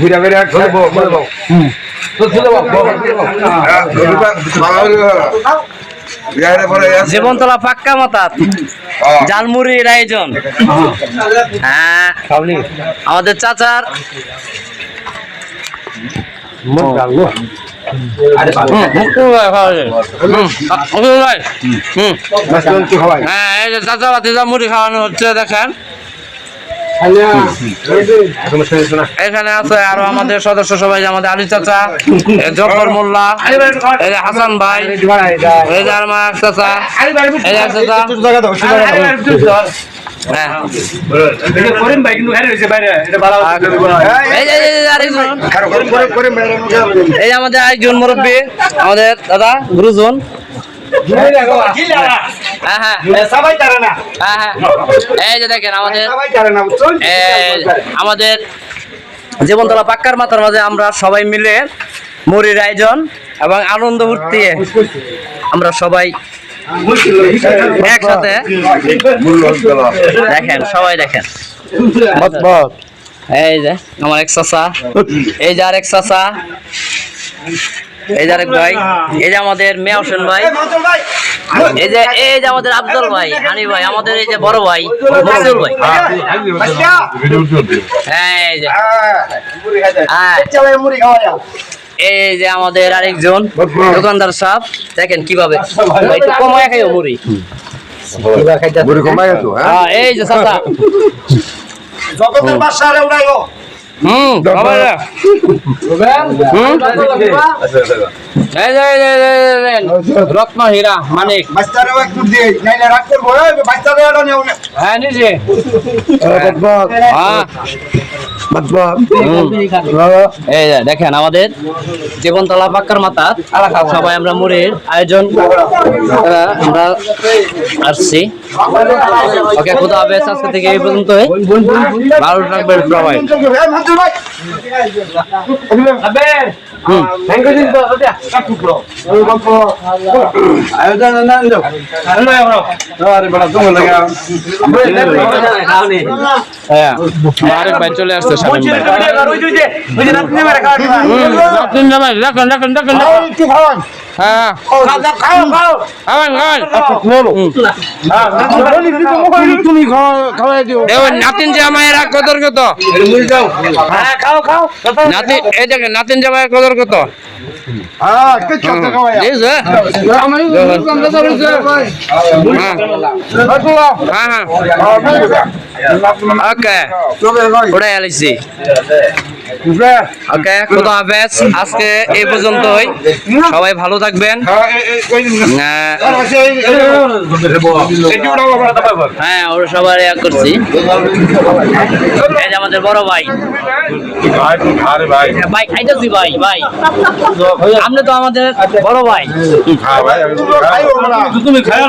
ঘুরে ঘুরে বউ তো ছিল জীবনতলা পাক্কা মাতাত। জালমুড়ির আয়োজন। হ্যাঁ আমাদের চাচার। হ্যাঁ। এই যে চাচা ভাতিজা মুড়ি খাওয়ানো হচ্ছে দেখেন। এখানে আছে আরও আমাদের সদস্য সবাই আমাদের আলী চাচা জফর মোল্লা এই যে হাসান ভাই এই যে আমার চাচা এই চাচা। হ্যাঁ। এই আমাদের আরেকজন মুরব্বী আমাদের দাদা গুরুজন। হ্যাঁ হ্যাঁ। হ্যাঁ হ্যাঁ। এই যে দেখেন আমাদের আমাদের জীবনতলা পাক্কার মাথার মাঝে আমরা সবাই মিলে মুড়ির আয়োজন এবং আনন্দ ফুর্তি আমরা সবাই একসাথে? দেখেন সবাই দেখেন। এই যে আমার এক চাচা। এই যে আরেক চাচা। এই যে আরেক ভাই। এই যে আমাদের মেয়া হোসেন ভাই। এই যে এই যে আমাদের আব্দুল ভাই হানি ভাই আমাদের এই যে বড় ভাই মসিউর ভাই। হ্যাঁ এই যে। হ্যাঁ। এই যে আমাদের আরেকজন দোকানদার সাহেব দেখেন কীভাবে। একটু কমায় খাইও মুড়ি। হ্যাঁ, এই যে চাচা। জগতের বাদশা রে উড়াইও হুম সবাই রে। হুম? এই যে, এই যে, এই যে, এই যে, রত্ন হীরা মানিক। বাচ্চারেও একটু দিয়ে নাইলে রাগ করব। এই এটা নেও না হ্যাঁ নিজে। হ্যাঁ। যে দেখেন আমাদের জীবনতলা পাক্কার মাথা। সবাই আমরা মুড়ির আয়োজন আমরা আসছি। ওকে খুদা হবে আজকে থেকে এই পর্যন্ত ভালো থাকবেন সবাই। ভাই আচ্ছা হ্যাঁ চলে আসছে সামনে তিন জামাই দেখেন হ্যাঁ। নাতিন জামাইয়েরা কদর কত? হ্যাঁ খাও খাও নাতি, এই দেখেন, নাতিন জামাইয়ের কদর কত? হ্যাঁ কে হ্যাঁ হ্যাঁ হ্যাঁ ওকে হাফেজ আজকে এই পর্যন্তই সবাই ভালো থাকবেন হ্যাঁ ওরা সবার ইয়া করছি আমাদের বড় ভাই ভাই ভাই ভাই আপনি তো আমাদের বড় ভাই তুমি খাই